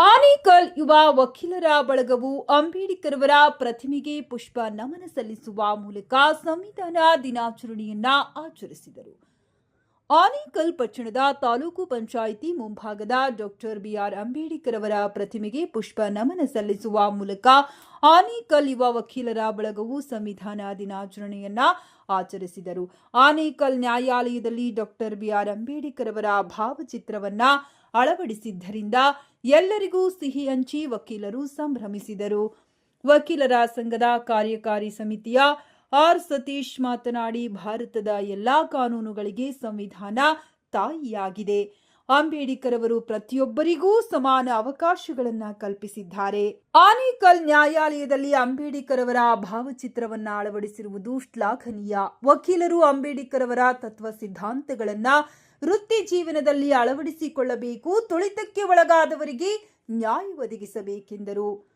ಆನೇಕಲ್ ಯುವ ವಕೀಲರ ಬಳಗವು ಅಂಬೇಡ್ಕರ್ ಅವರ ಪ್ರತಿಮೆಗೆ ಪುಷ್ಪ ನಮನ ಸಲ್ಲಿಸುವ ಮೂಲಕ ಸಂವಿಧಾನ ದಿನಾಚರಣೆಯನ್ನ ಆಚರಿಸಿದರು. ಆನೇಕಲ್ ಪಟ್ಟಣದ ತಾಲೂಕು ಪಂಚಾಯಿತಿ ಮುಂಭಾಗದ ಡಾಕ್ಟರ್ ಬಿಆರ್ ಅಂಬೇಡ್ಕರ್ ಅವರ ಪ್ರತಿಮೆಗೆ ಪುಷ್ಪ ನಮನ ಸಲ್ಲಿಸುವ ಮೂಲಕ ಆನೇಕಲ್ ಯುವ ವಕೀಲರ ಬಳಗವು ಸಂವಿಧಾನ ದಿನಾಚರಣೆಯನ್ನ ಆಚರಿಸಿದರು. ಆನೇಕಲ್ ನ್ಯಾಯಾಲಯದಲ್ಲಿ ಡಾಕ್ಟರ್ ಬಿಆರ್ ಅಂಬೇಡ್ಕರ್ ಅವರ ಭಾವಚಿತ್ರವನ್ನ ಅಳವಡಿಸಿದ್ದರಿಂದ ಎಲ್ಲರಿಗೂ ಸಿಹಿ ಹಂಚಿ ವಕೀಲರು ಸಂಭ್ರಮಿಸಿದರು. ವಕೀಲರ ಸಂಘದ ಕಾರ್ಯಕಾರಿ ಸಮಿತಿಯ ಆರ್ ಸತೀಶ್ ಮಾತನಾಡಿ, ಭಾರತದ ಎಲ್ಲಾ ಕಾನೂನುಗಳಿಗೆ ಸಂವಿಧಾನ ತಾಯಿಯಾಗಿದೆ. ಅಂಬೇಡ್ಕರ್ ಅವರು ಪ್ರತಿಯೊಬ್ಬರಿಗೂ ಸಮಾನ ಅವಕಾಶಗಳನ್ನ ಕಲ್ಪಿಸಿದ್ದಾರೆ. ಆನೇಕಲ್ ನ್ಯಾಯಾಲಯದಲ್ಲಿ ಅಂಬೇಡ್ಕರ್ ಅವರ ಭಾವಚಿತ್ರವನ್ನ ಅಳವಡಿಸಿರುವುದು ಶ್ಲಾಘನೀಯ. ವಕೀಲರು ಅಂಬೇಡ್ಕರ್ ಅವರ ತತ್ವ ಸಿದ್ಧಾಂತಗಳನ್ನ ವೃತ್ತಿ ಜೀವನದಲ್ಲಿ ಅಳವಡಿಸಿಕೊಳ್ಳಬೇಕು, ತುಳಿತಕ್ಕೆ ಒಳಗಾದವರಿಗೆ ನ್ಯಾಯ ಒದಗಿಸಬೇಕೆಂದರು.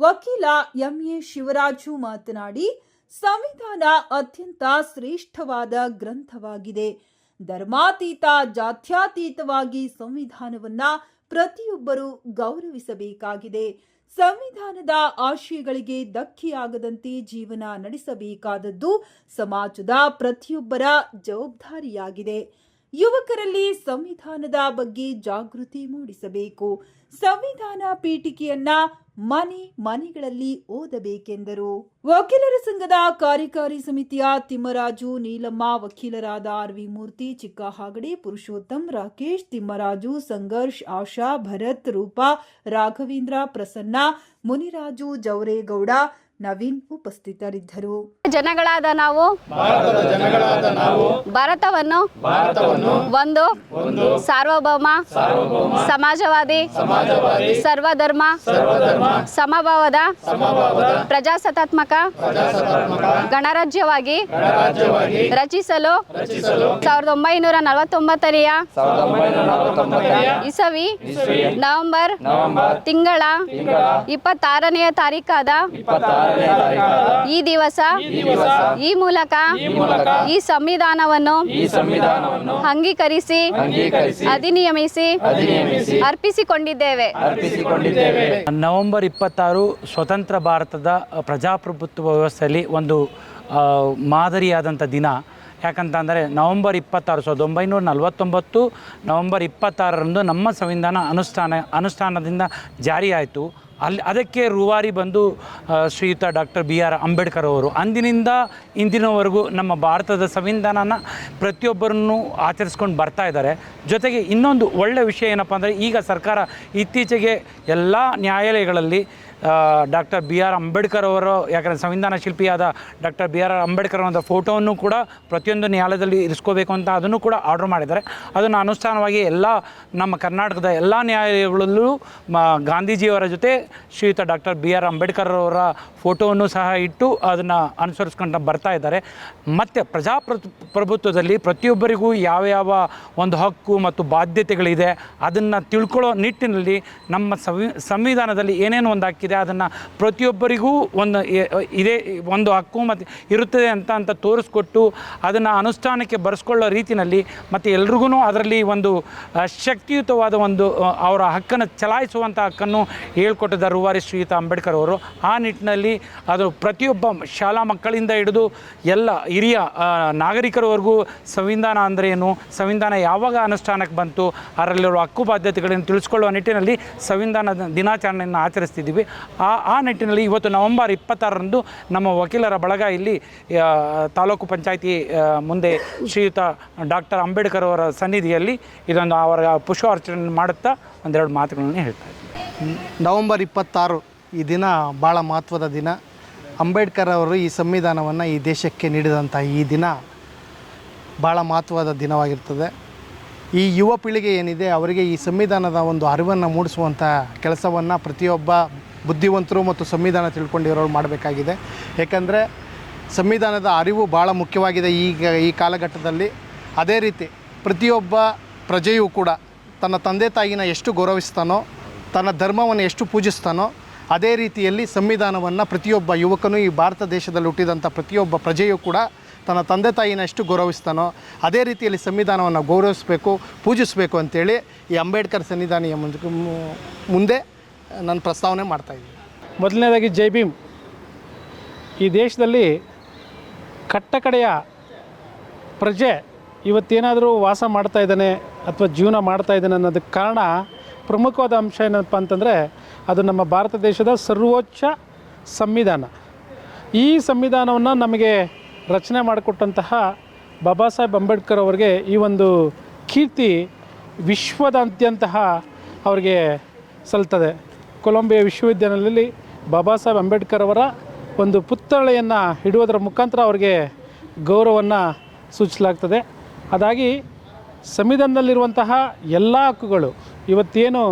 ವಕೀಲ ಎಂಎ ಶಿವರಾಜು ಮಾತನಾಡಿ ಸಂವಿಧಾನ ಅತ್ಯಂತ ಶ್ರೇಷ್ಠವಾದ ಗ್ರಂಥವಾಗಿದೆ. ಧರ್ಮಾತೀತ, ಜಾತ್ಯತೀತವಾಗಿ ಸಂವಿಧಾನವನ್ನ ಪ್ರತಿಯೊಬ್ಬರು ಗೌರವಿಸಬೇಕಾಗಿದೆ. ಸಂವಿಧಾನದ ಆಶಯಗಳಿಗೆ ಧಕ್ಕೆಯಾಗದಂತೆ ಜೀವನ ನಡೆಸಬೇಕಾದದ್ದು ಸಮಾಜದ ಪ್ರತಿಯೊಬ್ಬರ ಜವಾಬ್ದಾರಿಯಾಗಿದೆ. ಯುವಕರಲ್ಲಿ ಸಂವಿಧಾನದ ಬಗ್ಗೆ ಜಾಗೃತಿ ಮೂಡಿಸಬೇಕು. ಸಂವಿಧಾನ ಪೀಠಿಕೆಯನ್ನ ಮನೆ ಮನೆಗಳಲ್ಲಿ ಓದಬೇಕೆಂದರು. ವಕೀಲರ ಸಂಘದ ಕಾರ್ಯಕಾರಿ ಸಮಿತಿಯ ತಿಮ್ಮರಾಜು ನೀಲಮ್ಮ, ವಕೀಲರಾದ ಆರ್ ವಿ ಮೂರ್ತಿ ಚಿಕ್ಕ ಹಾಗಡೆ ಪುರುಷೋತ್ತಮ್, ರಾಕೇಶ್, ತಿಮ್ಮರಾಜು, ಸಂಘರ್ಷ್, ಆಶಾ, ಭರತ್, ರೂಪಾ, ರಾಘವೇಂದ್ರ, ಪ್ರಸನ್ನ, ಮುನಿರಾಜು, ಜವರೇಗೌಡ ನವೀನ್ ಉಪಸ್ಥಿತರಿದ್ದರು. ಜನಗಳಾದ ನಾವು ಭಾರತದ ಜನಗಳಾದ ನಾವು ಭಾರತವನ್ನು ಭಾರತವನ್ನು ಒಂದು ಒಂದು ಸಾರ್ವಭೌಮ ಸಮಾಜವಾದಿ ಸರ್ವಧರ್ಮ ಸಮಭಾವದ ಪ್ರಜಾಸತ್ತಾತ್ಮಕ ಗಣರಾಜ್ಯವಾಗಿ ರಚಿಸಲು ಸಾವಿರದ ಒಂಬೈನೂರ ನಲವತ್ತೊಂಬತ್ತನೆಯ ಇಸವಿ ನವೆಂಬರ್ ನವೆಂಬರ್ ತಿಂಗಳ ಇಪ್ಪತ್ತಾರನೆಯ ತಾರೀಕಾದ ತಾರೀಕಾದ ಈ ದಿವಸ ಈ ದಿವಸ ಈ ಮೂಲಕ ಈ ಮೂಲಕ ಈ ಸಂವಿಧಾನವನ್ನು ಈ ಸಂವಿಧಾನವನ್ನು ಅಂಗೀಕರಿಸಿ ಅಂಗೀಕರಿಸಿ ಅಧಿನಿಯಮಿಸಿ ಅರ್ಪಿಸಿಕೊಂಡಿದ್ದೇವೆ. ಅರ್ಪಿಸಿಕೊಂಡಿದ್ದೇವೆ. ನವೆಂಬರ್ ಇಪ್ಪತ್ತಾರು ಸ್ವತಂತ್ರ ಭಾರತದ ಪ್ರಜಾಪ್ರಭುತ್ವ ವ್ಯವಸ್ಥೆಯಲ್ಲಿ ಒಂದು ಆ, ಮಾದರಿಯಾದಂಥ ದಿನ. ಯಾಕಂತಂದರೆ ನವಂಬರ್ ಇಪ್ಪತ್ತಾರು ಸಾವಿರದ ಒಂಬೈನೂರ ನಲವತ್ತೊಂಬತ್ತು ನವೆಂಬರ್ ಇಪ್ಪತ್ತಾರರಂದು ನಮ್ಮ ಸಂವಿಧಾನ ಅನುಷ್ಠಾನ ಅನುಷ್ಠಾನದಿಂದ ಜಾರಿಯಾಯಿತು. ಅಲ್ಲಿ ಅದಕ್ಕೆ ರೂವಾರಿ ಬಂದು ಶ್ರೀಯುತ ಡಾಕ್ಟರ್ ಬಿ ಆರ್ ಅಂಬೇಡ್ಕರ್ ಅವರು. ಅಂದಿನಿಂದ ಇಂದಿನವರೆಗೂ ನಮ್ಮ ಭಾರತದ ಸಂವಿಧಾನನ ಪ್ರತಿಯೊಬ್ಬರನ್ನು ಆಚರಿಸ್ಕೊಂಡು ಬರ್ತಾ ಇದ್ದಾರೆ. ಜೊತೆಗೆ ಇನ್ನೊಂದು ಒಳ್ಳೆಯ ವಿಷಯ ಏನಪ್ಪ ಅಂದರೆ ಈಗ ಸರ್ಕಾರ ಇತ್ತೀಚೆಗೆ ಎಲ್ಲ ನ್ಯಾಯಾಲಯಗಳಲ್ಲಿ ಡಾಕ್ಟರ್ ಬಿ ಆರ್ ಅಂಬೇಡ್ಕರ್ ಅವರು, ಯಾಕಂದರೆ ಸಂವಿಧಾನ ಶಿಲ್ಪಿಯಾದ ಡಾಕ್ಟರ್ ಬಿ ಆರ್ ಅಂಬೇಡ್ಕರ್ ಅವರ ಫೋಟೋವನ್ನು ಕೂಡ ಪ್ರತಿಯೊಂದು ನ್ಯಾಯಾಲಯದಲ್ಲಿ ಇರಿಸ್ಕೋಬೇಕು ಅಂತ ಅದನ್ನು ಕೂಡ ಆರ್ಡರ್ ಮಾಡಿದ್ದಾರೆ. ಅದನ್ನು ಅನುಷ್ಠಾನವಾಗಿ ಎಲ್ಲ ನಮ್ಮ ಕರ್ನಾಟಕದ ಎಲ್ಲ ನ್ಯಾಯಾಲಯಗಳಲ್ಲೂ ಗಾಂಧೀಜಿಯವರ ಜೊತೆ ಶ್ರೀಯುತ ಡಾಕ್ಟರ್ ಬಿ ಆರ್ ಅಂಬೇಡ್ಕರ್ ಅವರ ಫೋಟೋವನ್ನು ಸಹ ಇಟ್ಟು ಅದನ್ನು ಅನುಸರಿಸ್ಕೊಂಡು ಬರ್ತಾ ಇದ್ದಾರೆ. ಮತ್ತು ಪ್ರಜಾಪ್ರಭುತ್ವದಲ್ಲಿ ಪ್ರತಿಯೊಬ್ಬರಿಗೂ ಯಾವ ಯಾವ ಒಂದು ಹಕ್ಕು ಮತ್ತು ಬಾಧ್ಯತೆಗಳಿದೆ ಅದನ್ನು ತಿಳ್ಕೊಳ್ಳೋ ನಿಟ್ಟಿನಲ್ಲಿ ನಮ್ಮ ಸಂವಿ, ಸಂವಿಧಾನದಲ್ಲಿ ಏನೇನು ಒಂದು ಹಕ್ಕಿದೆ ಅದನ್ನು ಪ್ರತಿಯೊಬ್ಬರಿಗೂ ಒಂದು ಇದೇ ಒಂದು ಹಕ್ಕು ಮತ್ತು ಇರುತ್ತದೆ ಅಂತ ಅಂತ ತೋರಿಸ್ಕೊಟ್ಟು ಅದನ್ನು ಅನುಷ್ಠಾನಕ್ಕೆ ಬರೆಸ್ಕೊಳ್ಳೋ ರೀತಿಯಲ್ಲಿ ಮತ್ತು ಎಲ್ರಿಗೂ ಅದರಲ್ಲಿ ಒಂದು ಶಕ್ತಿಯುತವಾದ ಒಂದು ಅವರ ಹಕ್ಕನ್ನು ಚಲಾಯಿಸುವಂಥ ಹಕ್ಕನ್ನು ಹೇಳ್ಕೊಟ್ಟಿದ್ದಾರೆ ರೂವಾರಿ ಶ್ರೀಯುತ ಅಂಬೇಡ್ಕರ್ ಅವರು. ಆ ನಿಟ್ಟಿನಲ್ಲಿ ಅದು ಪ್ರತಿಯೊಬ್ಬ ಶಾಲಾ ಮಕ್ಕಳಿಂದ ಹಿಡಿದು ಎಲ್ಲ ಹಿರಿಯ ನಾಗರಿಕರವರೆಗೂ ಸಂವಿಧಾನ ಅಂದರೆ ಏನು, ಸಂವಿಧಾನ ಯಾವಾಗ ಅನುಷ್ಠಾನಕ್ಕೆ ಬಂತು, ಅದರಲ್ಲಿರುವ ಹಕ್ಕು ಬಾಧ್ಯತೆಗಳನ್ನು ತಿಳಿಸ್ಕೊಳ್ಳುವ ನಿಟ್ಟಿನಲ್ಲಿ ಸಂವಿಧಾನ ದಿನಾಚರಣೆಯನ್ನು ಆಚರಿಸ್ತಿದ್ದೀವಿ. ಆ ಆ ನಿಟ್ಟಿನಲ್ಲಿ ಇವತ್ತು ನವೆಂಬರ್ ಇಪ್ಪತ್ತಾರರಂದು ನಮ್ಮ ವಕೀಲರ ಬಳಗ ಇಲ್ಲಿ ತಾಲೂಕು ಪಂಚಾಯಿತಿ ಮುಂದೆ ಶ್ರೀಯುತ ಡಾಕ್ಟರ್ ಅಂಬೇಡ್ಕರ್ ಅವರ ಸನ್ನಿಧಿಯಲ್ಲಿ ಇದೊಂದು ಅವರ ಪುಷ್ಪಾರ್ಚನೆ ಮಾಡುತ್ತಾ ಒಂದೆರಡು ಮಾತುಗಳನ್ನು ಹೇಳ್ತಾ ಇದ್ದೀನಿ. ನವಂಬರ್ ಇಪ್ಪತ್ತಾರು ಈ ದಿನ ಭಾಳ ಮಹತ್ವದ ದಿನ. ಅಂಬೇಡ್ಕರ್ ಅವರು ಈ ಸಂವಿಧಾನವನ್ನು ಈ ದೇಶಕ್ಕೆ ನೀಡಿದಂಥ ಈ ದಿನ ಭಾಳ ಮಹತ್ವದ ದಿನವಾಗಿರ್ತದೆ. ಈ ಯುವ ಪೀಳಿಗೆ ಏನಿದೆ, ಅವರಿಗೆ ಈ ಸಂವಿಧಾನದ ಒಂದು ಅರಿವನ್ನು ಮೂಡಿಸುವಂಥ ಕೆಲಸವನ್ನು ಪ್ರತಿಯೊಬ್ಬ ಬುದ್ಧಿವಂತರು ಮತ್ತು ಸಂವಿಧಾನ ತಿಳ್ಕೊಂಡಿರೋರು ಮಾಡಬೇಕಾಗಿದೆ. ಏಕೆಂದರೆ ಸಂವಿಧಾನದ ಅರಿವು ಭಾಳ ಮುಖ್ಯವಾಗಿದೆ ಈಗ ಈ ಕಾಲಘಟ್ಟದಲ್ಲಿ. ಅದೇ ರೀತಿ ಪ್ರತಿಯೊಬ್ಬ ಪ್ರಜೆಯೂ ಕೂಡ ತನ್ನ ತಂದೆ ತಾಯಿನ ಎಷ್ಟು ಗೌರವಿಸ್ತಾನೋ, ತನ್ನ ಧರ್ಮವನ್ನು ಎಷ್ಟು ಪೂಜಿಸ್ತಾನೋ ಅದೇ ರೀತಿಯಲ್ಲಿ ಸಂವಿಧಾನವನ್ನು ಪ್ರತಿಯೊಬ್ಬ ಯುವಕನು ಈ ಭಾರತ ದೇಶದಲ್ಲಿ ಹುಟ್ಟಿದಂಥ ಪ್ರತಿಯೊಬ್ಬ ಪ್ರಜೆಯೂ ಕೂಡ ತನ್ನ ತಂದೆ ತಾಯಿನಷ್ಟು ಗೌರವಿಸ್ತಾನೋ, ಅದೇ ರೀತಿಯಲ್ಲಿ ಸಂವಿಧಾನವನ್ನು ಗೌರವಿಸಬೇಕು, ಪೂಜಿಸಬೇಕು ಅಂತೇಳಿ ಈ ಅಂಬೇಡ್ಕರ್ ಸನ್ನಿಧಾನಿಯ ಮುಂದೆ ಮುಂದೆ ನಾನು ಪ್ರಸ್ತಾವನೆ ಮಾಡ್ತಾಯಿದ್ದೀನಿ ಮೊದಲನೇದಾಗಿ ಜೈ ಭೀಮ್. ಈ ದೇಶದಲ್ಲಿ ಕಟ್ಟಕಡೆಯ ಪ್ರಜೆ ಇವತ್ತೇನಾದರೂ ವಾಸ ಮಾಡ್ತಾ ಇದ್ದಾನೆ ಅಥವಾ ಜೀವನ ಮಾಡ್ತಾ ಇದ್ದಾನೆ ಅನ್ನೋದಕ್ಕೆ ಕಾರಣ ಪ್ರಮುಖವಾದ ಅಂಶ ಏನಪ್ಪ ಅಂತಂದರೆ ಅದು ನಮ್ಮ ಭಾರತ ದೇಶದ ಸರ್ವೋಚ್ಚ ಸಂವಿಧಾನ. ಈ ಸಂವಿಧಾನವನ್ನು ನಮಗೆ ರಚನೆ ಮಾಡಿಕೊಟ್ಟಂತಹ ಬಾಬಾ ಸಾಹೇಬ್ ಅಂಬೇಡ್ಕರ್ ಅವರಿಗೆ ಈ ಒಂದು ಕೀರ್ತಿ ವಿಶ್ವದಾದ್ಯಂತಹ ಅವರಿಗೆ ಸಲ್ತದೆ ಕೊಲಂಬಿಯಾ ವಿಶ್ವವಿದ್ಯಾಲಯದಲ್ಲಿ ಬಾಬಾ ಸಾಹೇಬ್ ಅಂಬೇಡ್ಕರ್ ಅವರ ಒಂದು ಪುತ್ಥಳೆಯನ್ನು ಇಡುವುದರ ಮುಖಾಂತರ ಅವರಿಗೆ ಗೌರವವನ್ನು ಸೂಚಿಸಲಾಗ್ತದೆ. ಅದಾಗಿ ಸಂವಿಧಾನದಲ್ಲಿರುವಂತಹ ಎಲ್ಲ ಹಕ್ಕುಗಳು ಇವತ್ತೇನು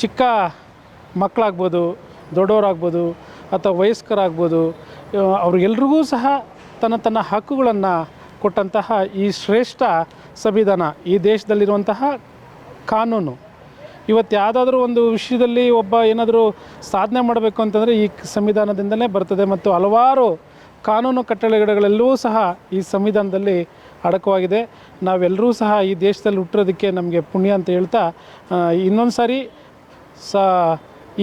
ಚಿಕ್ಕ ಮಕ್ಕಳಾಗ್ಬೋದು, ದೊಡ್ಡವರಾಗ್ಬೋದು ಅಥವಾ ವಯಸ್ಕರಾಗ್ಬೋದು ಅವ್ರಿಗೆಲ್ರಿಗೂ ಸಹ ತನ್ನ ತನ್ನ ಹಕ್ಕುಗಳನ್ನು ಕೊಟ್ಟಂತಹ ಈ ಶ್ರೇಷ್ಠ ಸಂವಿಧಾನ ಈ ದೇಶದಲ್ಲಿರುವಂತಹ ಕಾನೂನು. ಇವತ್ತು ಯಾವುದಾದ್ರೂ ಒಂದು ವಿಷಯದಲ್ಲಿ ಒಬ್ಬ ಏನಾದರೂ ಸಾಧನೆ ಮಾಡಬೇಕು ಅಂತಂದರೆ ಈ ಸಂವಿಧಾನದಿಂದಲೇ ಬರ್ತದೆ ಮತ್ತು ಹಲವಾರು ಕಾನೂನು ಕಟ್ಟಳೆಗಳೆಲ್ಲವೂ ಸಹ ಈ ಸಂವಿಧಾನದಲ್ಲಿ ಅಡಕವಾಗಿದೆ. ನಾವೆಲ್ಲರೂ ಸಹ ಈ ದೇಶದಲ್ಲಿ ಹುಟ್ಟಿರೋದಕ್ಕೆ ನಮಗೆ ಪುಣ್ಯ ಅಂತ ಹೇಳ್ತಾ ಇನ್ನೊಂದು ಸಾರಿ ಸ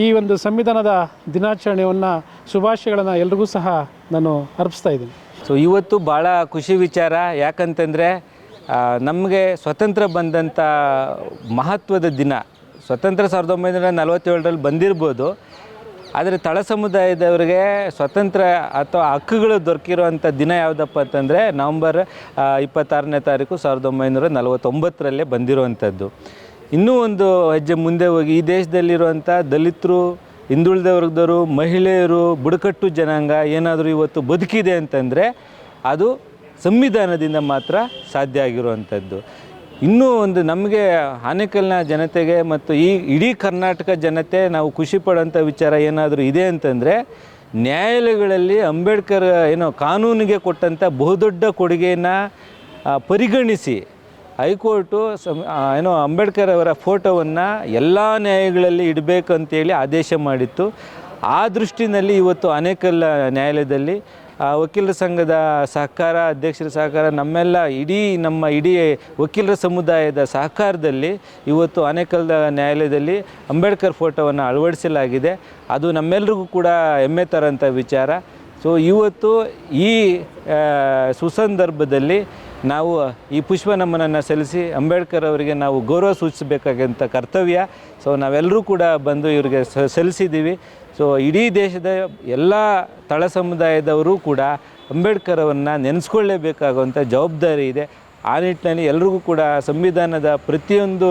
ಈ ಒಂದು ಸಂವಿಧಾನದ ದಿನಾಚರಣೆಯನ್ನು ಶುಭಾಶಯಗಳನ್ನು ಎಲ್ರಿಗೂ ಸಹ ನಾನು ಅರ್ಪಿಸ್ತಾ ಇದ್ದೀನಿ. ಸೊ ಇವತ್ತು ಭಾಳ ಖುಷಿ ವಿಚಾರ. ಯಾಕಂತಂದರೆ ನಮಗೆ ಸ್ವತಂತ್ರ ಬಂದಂಥ ಮಹತ್ವದ ದಿನ ಸ್ವತಂತ್ರ ಸಾವಿರದ ಒಂಬೈನೂರ ನಲವತ್ತೇಳರಲ್ಲಿ ಬಂದಿರ್ಬೋದು. ಆದರೆ ತಳ ಸಮುದಾಯದವರಿಗೆ ಸ್ವತಂತ್ರ ಅಥವಾ ಹಕ್ಕುಗಳು ದೊರಕಿರುವಂಥ ದಿನ ಯಾವುದಪ್ಪ ಅಂತಂದರೆ ನವಂಬರ್ ಇಪ್ಪತ್ತಾರನೇ ತಾರೀಕು ಸಾವಿರದ ಒಂಬೈನೂರ ನಲವತ್ತೊಂಬತ್ತರಲ್ಲೇ ಬಂದಿರುವಂಥದ್ದು. ಇನ್ನೂ ಒಂದು ಹೆಜ್ಜೆ ಮುಂದೆ ಹೋಗಿ ಈ ದೇಶದಲ್ಲಿರುವಂಥ ದಲಿತರು ಹಿಂದುಳಿದ ವರ್ಗದವರು ಮಹಿಳೆಯರು, ಬುಡಕಟ್ಟು ಜನಾಂಗ ಏನಾದರೂ ಇವತ್ತು ಬದುಕಿದೆ ಅಂತಂದರೆ ಅದು ಸಂವಿಧಾನದಿಂದ ಮಾತ್ರ ಸಾಧ್ಯ ಆಗಿರುವಂಥದ್ದು. ಇನ್ನೂ ಒಂದು ನಮಗೆ ಆನೇಕಲ್ನ ಜನತೆಗೆ ಮತ್ತು ಈ ಇಡೀ ಕರ್ನಾಟಕ ಜನತೆ ನಾವು ಖುಷಿ ಪಡೋಂಥ ವಿಚಾರ ಏನಾದರೂ ಇದೆ ಅಂತಂದರೆ ನ್ಯಾಯಾಲಯಗಳಲ್ಲಿ ಅಂಬೇಡ್ಕರ್ ಏನೋ ಕಾನೂನಿಗೆ ಕೊಟ್ಟಂಥ ಬಹುದೊಡ್ಡ ಕೊಡುಗೆಯನ್ನು ಪರಿಗಣಿಸಿ ಹೈಕೋರ್ಟು ಏನೋ ಅಂಬೇಡ್ಕರ್ ಅವರ ಫೋಟೋವನ್ನು ಎಲ್ಲ ನ್ಯಾಯಗಳಲ್ಲಿ ಇಡಬೇಕು ಅಂತೇಳಿ ಆದೇಶ ಮಾಡಿತ್ತು. ಆ ದೃಷ್ಟಿನಲ್ಲಿ ಇವತ್ತು ಅನೇಕಲ್ಲ ನ್ಯಾಯಾಲಯದಲ್ಲಿ ವಕೀಲರ ಸಂಘದ ಸಹಕಾರ, ಅಧ್ಯಕ್ಷರ ಸಹಕಾರ, ನಮ್ಮೆಲ್ಲ ಇಡೀ ನಮ್ಮ ಇಡೀ ವಕೀಲರ ಸಮುದಾಯದ ಸಹಕಾರದಲ್ಲಿ ಇವತ್ತು ಅನೇಕಲ್ದ ನ್ಯಾಯಾಲಯದಲ್ಲಿ ಅಂಬೇಡ್ಕರ್ ಫೋಟೋವನ್ನು ಅಳವಡಿಸಲಾಗಿದೆ. ಅದು ನಮ್ಮೆಲ್ರಿಗೂ ಕೂಡ ಹೆಮ್ಮೆ ತರೋಂಥ ವಿಚಾರ. ಸೊ ಇವತ್ತು ಈ ಸುಸಂದರ್ಭದಲ್ಲಿ ನಾವು ಈ ಪುಷ್ಪ ನಮ್ಮನನ್ನು ಸಲ್ಲಿಸಿ ಅಂಬೇಡ್ಕರ್ ಅವರಿಗೆ ನಾವು ಗೌರವ ಸೂಚಿಸಬೇಕಾದಂಥ ಕರ್ತವ್ಯ. ಸೊ ನಾವೆಲ್ಲರೂ ಕೂಡ ಬಂದು ಇವರಿಗೆ ಸಲ್ಲಿಸಿದ್ದೀವಿ. ಸೊ ಇಡೀ ದೇಶದ ಎಲ್ಲ ತಳ ಸಮುದಾಯದವರು ಕೂಡ ಅಂಬೇಡ್ಕರ್ ಅವರನ್ನು ನೆನೆಸ್ಕೊಳ್ಳೇಬೇಕಾಗುವಂಥ ಜವಾಬ್ದಾರಿ ಇದೆ. ಆ ನಿಟ್ಟಿನಲ್ಲಿ ಎಲ್ರಿಗೂ ಕೂಡ ಸಂವಿಧಾನದ ಪ್ರತಿಯೊಂದು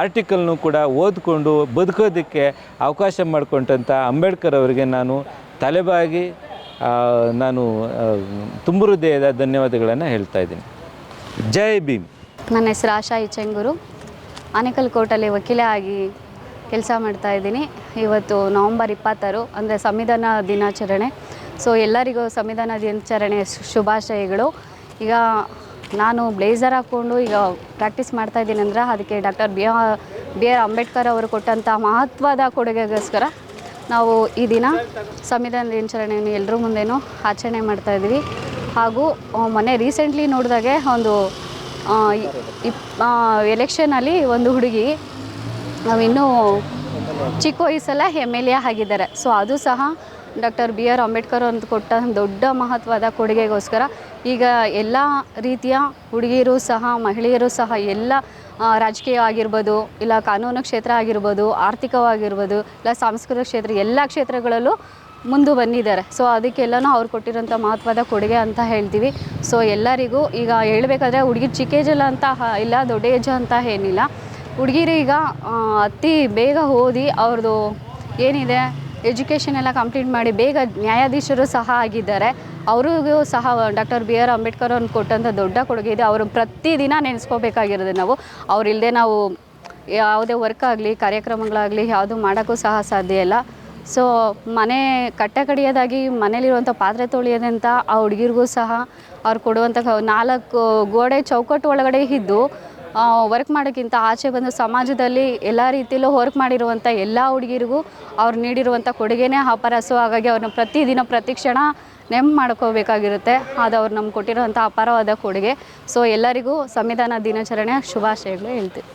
ಆರ್ಟಿಕಲ್ನು ಕೂಡ ಓದ್ಕೊಂಡು ಬದುಕೋದಕ್ಕೆ ಅವಕಾಶ ಮಾಡಿಕೊಂಡಂಥ ಅಂಬೇಡ್ಕರ್ ಅವರಿಗೆ ನಾನು ತಲೆಬಾಗಿ ನಾನು ತುಂಬು ಧನ್ಯವಾದಗಳನ್ನು ಹೇಳ್ತಾ ಇದ್ದೀನಿ. ಜೈ ಭೀಮ್. ನನ್ನ ಹೆಸರು ಆಶಾ ಇಚೆಂಗೂರು. ಆನೇಕಲ್ ಕೋರ್ಟಲ್ಲಿ ವಕೀಲೆ ಆಗಿ ಕೆಲಸ ಮಾಡ್ತಾ ಇದ್ದೀನಿ. ಇವತ್ತು ನವಂಬರ್ ಇಪ್ಪತ್ತಾರು, ಅಂದರೆ ಸಂವಿಧಾನ ದಿನಾಚರಣೆ. ಸೊ ಎಲ್ಲರಿಗೂ ಸಂವಿಧಾನ ದಿನಾಚರಣೆ ಶುಭಾಶಯಗಳು. ಈಗ ನಾನು ಬ್ಲೇಸರ್ ಹಾಕ್ಕೊಂಡು ಈಗ ಪ್ರಾಕ್ಟೀಸ್ ಮಾಡ್ತಾ ಇದ್ದೀನಿ ಅಂದ್ರೆ ಅದಕ್ಕೆ doctor B R B R Ambedkar ಅವರು ಕೊಟ್ಟಂಥ ಮಹತ್ವದ ಕೊಡುಗೆಗೋಸ್ಕರ ನಾವು ಈ ದಿನ ಸಂವಿಧಾನ ದಿನಾಚರಣೆಯನ್ನು ಎಲ್ಲರ ಮುಂದೆನೂ ಆಚರಣೆ ಮಾಡ್ತಾ ಇದ್ದೀವಿ. ಹಾಗೂ ಮೊನ್ನೆ ರೀಸೆಂಟ್ಲಿ ನೋಡಿದಾಗೆ ಒಂದು ಎಲೆಕ್ಷನಲ್ಲಿ ಒಂದು ಹುಡುಗಿ ನಾವಿನ್ನೂ ಚಿಕ್ಕ ವಯಸ್ಸಲ್ಲ ಎಂ ಎಲ್ ಎ ಆಗಿದ್ದಾರೆ. ಸೊ, ಅದು ಸಹ ಡಾಕ್ಟರ್ ಬಿ ಆರ್ ಅಂಬೇಡ್ಕರ್ ಅಂತ ಕೊಟ್ಟ ದೊಡ್ಡ ಮಹತ್ವದ ಕೊಡುಗೆಗೋಸ್ಕರ ಈಗ ಎಲ್ಲ ರೀತಿಯ ಹುಡುಗಿಯರು ಸಹ, ಮಹಿಳೆಯರು ಸಹ ಎಲ್ಲ ರಾಜಕೀಯ ಆಗಿರ್ಬೋದು ಇಲ್ಲ ಕಾನೂನು ಕ್ಷೇತ್ರ ಆಗಿರ್ಬೋದು, ಆರ್ಥಿಕವಾಗಿರ್ಬೋದು, ಇಲ್ಲ ಸಾಂಸ್ಕೃತಿಕ ಕ್ಷೇತ್ರ, ಎಲ್ಲ ಕ್ಷೇತ್ರಗಳಲ್ಲೂ ಮುಂದೆ ಬಂದಿದ್ದಾರೆ. ಸೊ ಅದಕ್ಕೆಲ್ಲನೂ ಅವ್ರು ಕೊಟ್ಟಿರೋಂಥ ಮಹತ್ವದ ಕೊಡುಗೆ ಅಂತ ಹೇಳ್ತೀವಿ. ಸೊ ಎಲ್ಲರಿಗೂ ಈಗ ಹೇಳಬೇಕಾದ್ರೆ ಹುಡುಗಿ ಚಿಕ್ಕ ಏಜಲ್ಲ ಅಂತ ಇಲ್ಲ ದೊಡ್ಡ ಏಜ್ ಅಂತ ಏನಿಲ್ಲ. ಹುಡುಗಿರು ಈಗ ಅತಿ ಬೇಗ ಓದಿ ಅವ್ರದ್ದು ಏನಿದೆ? ಎಜುಕೇಷನ್ ಎಲ್ಲ ಕಂಪ್ಲೀಟ್ ಮಾಡಿ ಬೇಗ ನ್ಯಾಯಾಧೀಶರು ಸಹ ಆಗಿದ್ದಾರೆ. ಅವರಿಗೂ ಸಹ ಡಾಕ್ಟರ್ ಬಿ ಆರ್ ಅಂಬೇಡ್ಕರ್ ಅವ್ರನ್ನ ಕೊಟ್ಟಂಥ ದೊಡ್ಡ ಕೊಡುಗೆ ಇದೆ. ಅವರು ಪ್ರತಿದಿನ ನೆನೆಸ್ಕೋಬೇಕಾಗಿರೋದು ನಾವು. ಅವರಿಲ್ಲದೆ ನಾವು ಯಾವುದೇ ವರ್ಕ್ ಆಗಲಿ, ಕಾರ್ಯಕ್ರಮಗಳಾಗಲಿ ಯಾವುದು ಮಾಡೋಕ್ಕೂ ಸಹ ಸಾಧ್ಯ ಇಲ್ಲ. ಸೊ ಮನೆ ಕಟ್ಟ ಕಡಿಯೋದಾಗಿ ಮನೇಲಿರುವಂಥ ಪಾತ್ರೆ ತೊಳೆಯೋದಂತ ಆ ಹುಡುಗಿರಿಗೂ ಸಹ ಅವ್ರು ಕೊಡುವಂಥ ನಾಲ್ಕು ಗೋಡೆ ಚೌಕಟ್ಟು ಒಳಗಡೆ ಇದ್ದು ವರ್ಕ್ ಮಾಡೋಕ್ಕಿಂತ ಆಚೆ ಬಂದು ಸಮಾಜದಲ್ಲಿ ಎಲ್ಲ ರೀತಿಯಲ್ಲೂ ವರ್ಕ್ ಮಾಡಿರುವಂಥ ಎಲ್ಲ ಹುಡುಗಿರಿಗೂ ಅವ್ರು ನೀಡಿರುವಂಥ ಕೊಡುಗೆನೇ ಅಪಾರ ಸೊ ಹಾಗಾಗಿ ಅವ್ರನ್ನ ಪ್ರತಿದಿನ ಪ್ರತಿ ಕ್ಷಣ ನೆಮ್ ಮಾಡ್ಕೋಬೇಕಾಗಿರುತ್ತೆ. ಅದು ಅವ್ರು ನಮ್ಗೆ ಕೊಟ್ಟಿರುವಂಥ ಅಪಾರವಾದ ಕೊಡುಗೆ. ಸೊ ಎಲ್ಲರಿಗೂ ಸಂವಿಧಾನ ದಿನಾಚರಣೆ ಶುಭಾಶಯಗಳು ಹೇಳ್ತೀನಿ.